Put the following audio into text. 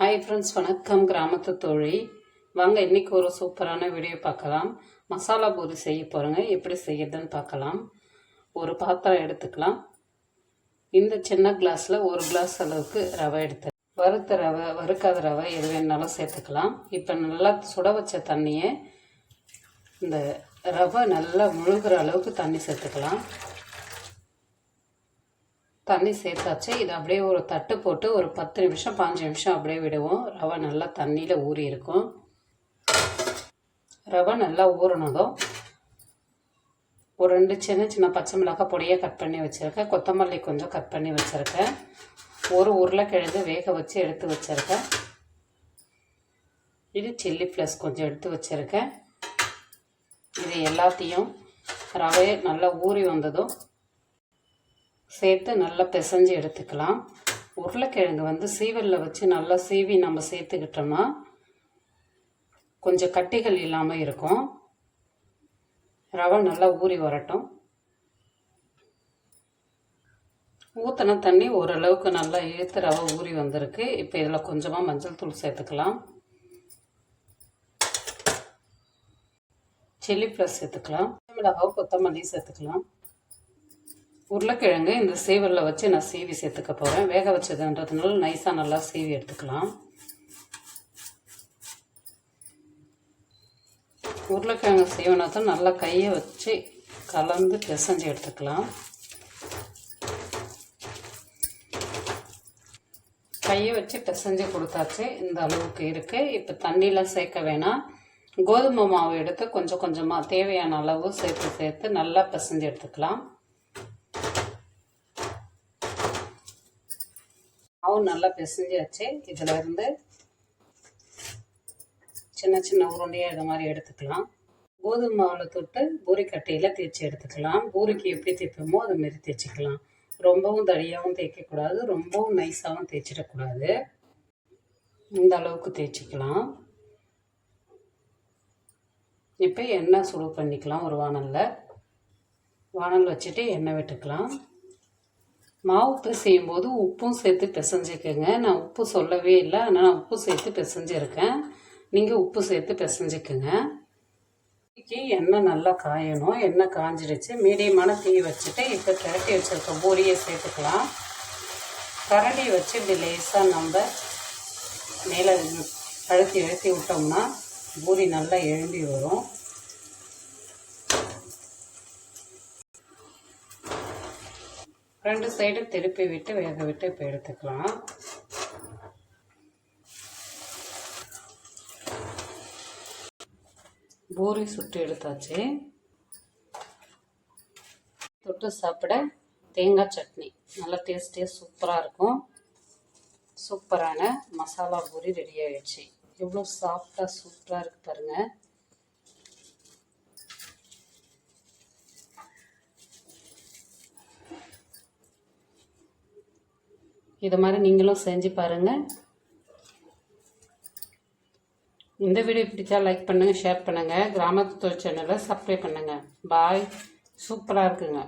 Hi friends வணக்கம். கிராமத்து தோழி. வாங்க இன்றைக்கி ஒரு சூப்பரான வீடியோ பார்க்கலாம். மசாலா பூரி செய்ய போகிறோங்க எப்படி செய்யறதுன்னு பார்க்கலாம். ஒரு பாத்திரம் எடுத்துக்கலாம். இந்த சின்ன கிளாஸில் ஒரு கிளாஸ் அளவுக்கு ரவை எடுத்து வறுத்த ரவை வறுக்காத ரவை எது வேணாலும் சேர்த்துக்கலாம். இப்போ நல்லா சுட வச்ச தண்ணியை இந்த ரவை நல்லா முழுகிற அளவுக்கு தண்ணி சேர்த்துக்கலாம். தண்ணி சேர்த்தாச்சு. இதை அப்படியே ஒரு தட்டு போட்டு ஒரு பத்து நிமிஷம் பாஞ்சு நிமிஷம் அப்படியே விடுவோம். ரவை நல்லா தண்ணியில் ஊறி இருக்கும். ரவை நல்லா ஊறினதும் ஒரு ரெண்டு சின்ன சின்ன பச்சை மிளகாய் பொடியை கட் பண்ணி வச்சுருக்கேன். கொத்தமல்லி கொஞ்சம் கட் பண்ணி வச்சுருக்கேன். ஒரு உருளைக்கிழங்கு வேக வச்சு எடுத்து வச்சுருக்கேன். இது சில்லி ப்ளஸ் கொஞ்சம் எடுத்து வச்சுருக்கேன். இது எல்லாத்தையும் ரவையை நல்லா ஊறி வந்ததும் சேர்த்து நல்லா பிசைஞ்சு எடுத்துக்கலாம். உருளைக்கிழங்கு வந்து சீவலில் வச்சு நல்லா சீவி நம்ம சேர்த்துக்கிட்டோம்னா கொஞ்சம் கட்டிகள் இல்லாமல் இருக்கும். ரவை நல்லா ஊறி வரட்டும். ஊற்றின தண்ணி ஓரளவுக்கு நல்லா இழுத்து ரவை ஊறி வந்திருக்கு. இப்போ இதில் கொஞ்சமாக மஞ்சள் தூள் சேர்த்துக்கலாம். சில்லி ப்ளஸ் சேர்த்துக்கலாம். மிளகாவும் கொத்தமல்லி சேர்த்துக்கலாம். உருளைக்கிழங்கு இந்த சீவலில் வச்சு நான் சீவி சேர்த்துக்க போகிறேன் வேக வச்சதுன்றதுனால நைஸாக நல்லா சீவி எடுத்துக்கலாம். உருளைக்கிழங்கு சீவனத்தை நல்லா கையை வச்சு கலந்து பிசைஞ்சு எடுத்துக்கலாம். கையை வச்சு பிசைஞ்சு கொடுத்தாச்சு. இந்த அளவுக்கு இருக்குது இப்போ தண்ணியெலாம் சேர்க்க வேணாம். கோதுமை மாவு எடுத்து கொஞ்சம் கொஞ்சமாக தேவையான அளவு சேர்த்து சேர்த்து நல்லா பிசைஞ்சு எடுத்துக்கலாம். மாவு நல்லா பிசைஞ்சாச்சு. இதில் இருந்து சின்ன சின்ன உருண்டையாக இது மாதிரி எடுத்துக்கலாம். கோதுமை மாவில் தொட்டு பூரிக்கட்டையில் தேய்ச்சி எடுத்துக்கலாம். பூரிக்கு எப்படி தேய்ப்போமோ அது மாரி தேய்ச்சிக்கலாம். ரொம்பவும் தடியாகவும் தேய்க்கக்கூடாது ரொம்பவும் நைஸாகவும் தேய்ச்சிடக்கூடாது. இந்த அளவுக்கு தேய்ச்சிக்கலாம். இப்போ எண்ணெய் சுடு பண்ணிக்கலாம் ஒரு வானலில். வானல் வச்சுட்டு எண்ணெய் விட்டுக்கலாம். மாவு பிசையும் போது உப்பும் சேர்த்து பிசைஞ்சிக்கோங்க. நான் உப்பு சொல்லவே இல்லை. ஆனால் நான் உப்பு சேர்த்து பிசைஞ்சிருக்கேன். நீங்கள் உப்பு சேர்த்து பிசைஞ்சிக்கோங்க. எண்ணெய் நல்லா காயணும். எண்ணெய் காஞ்சிடுச்சு. மீடியமான தீ வச்சுட்டு இப்போ திரட்டி வச்சுருக்க பூரியை சேர்த்துக்கலாம். கரண்டி வச்சு இப்படி லேசாக நம்ம மேலே அழுத்தி அழுத்தி விட்டோம்னா பூரி நல்லா எழும்பி வரும். ரெண்டு சைடும் திருப்பி விட்டு வேக விட்டு இப்போ எடுத்துக்கலாம். பூரி சுட்டு எடுத்தாச்சு. தொட்டு சாப்பிட தேங்காய் சட்னி. நல்லா டேஸ்டியாக சூப்பராக இருக்கும். சூப்பரான மசாலா பூரி ரெடி ஆகிடுச்சு எவ்வளோ சாஃப்டாக சூப்பராக இருக்குது பாருங்கள் இது மாதிரி நீங்களும் செஞ்சு பாருங்கள் இந்த வீடியோ பிடிச்சா லைக் பண்ணுங்கள் ஷேர் பண்ணுங்கள் கிராமத்து தொழில் சேனலை சப்ஸ்கிரைப் பண்ணுங்கள் பாய் சூப்பராக இருக்குங்க.